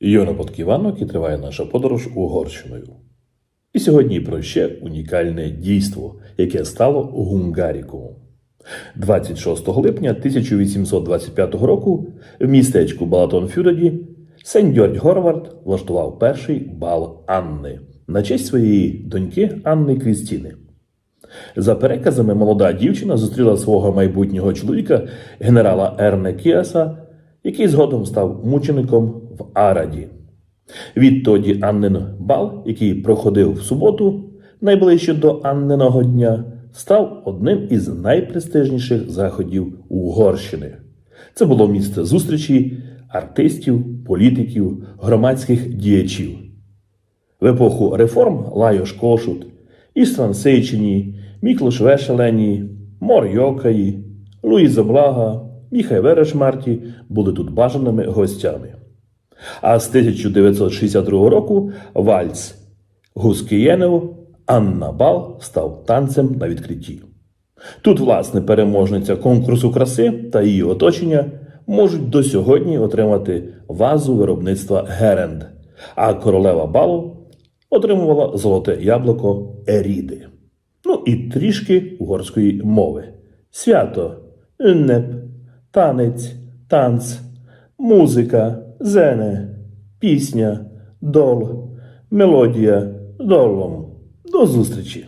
Йона Подківанок і триває наша подорож Угорщиною. І сьогодні про ще унікальне дійство, яке стало Гунгарікумом. 26 липня 1825 року в містечку Балатон-Фюреді Сендьордь Горвард влаштував перший бал Анни на честь своєї доньки Анни Крістіни. За переказами, молода дівчина зустріла свого майбутнього чоловіка, генерала Ерне Кіаса, який згодом став мучеником в Араді. Відтоді Аннин бал, який проходив в суботу, найближче до Анниного дня, став одним із найпрестижніших заходів Угорщини. Це було місце зустрічі артистів, політиків, громадських діячів. В епоху реформ Лайош Кошут, Істран Сейчині, Міклош Вешелені, Мор Йокаї, Луїза Блага, Міхай Верешмарті були тут бажаними гостями. А з 1962 року вальс Гускієнев Анна Бал став танцем на відкритті. Тут, власне, переможниця конкурсу краси та її оточення можуть до сьогодні отримати вазу виробництва Геренд, а королева балу отримувала золоте яблуко Еріди. Ну і трішки угорської мови. Свято, неп, танець, танц, музика, зене, пісня, дол, мелодія, долом. До зустрічі!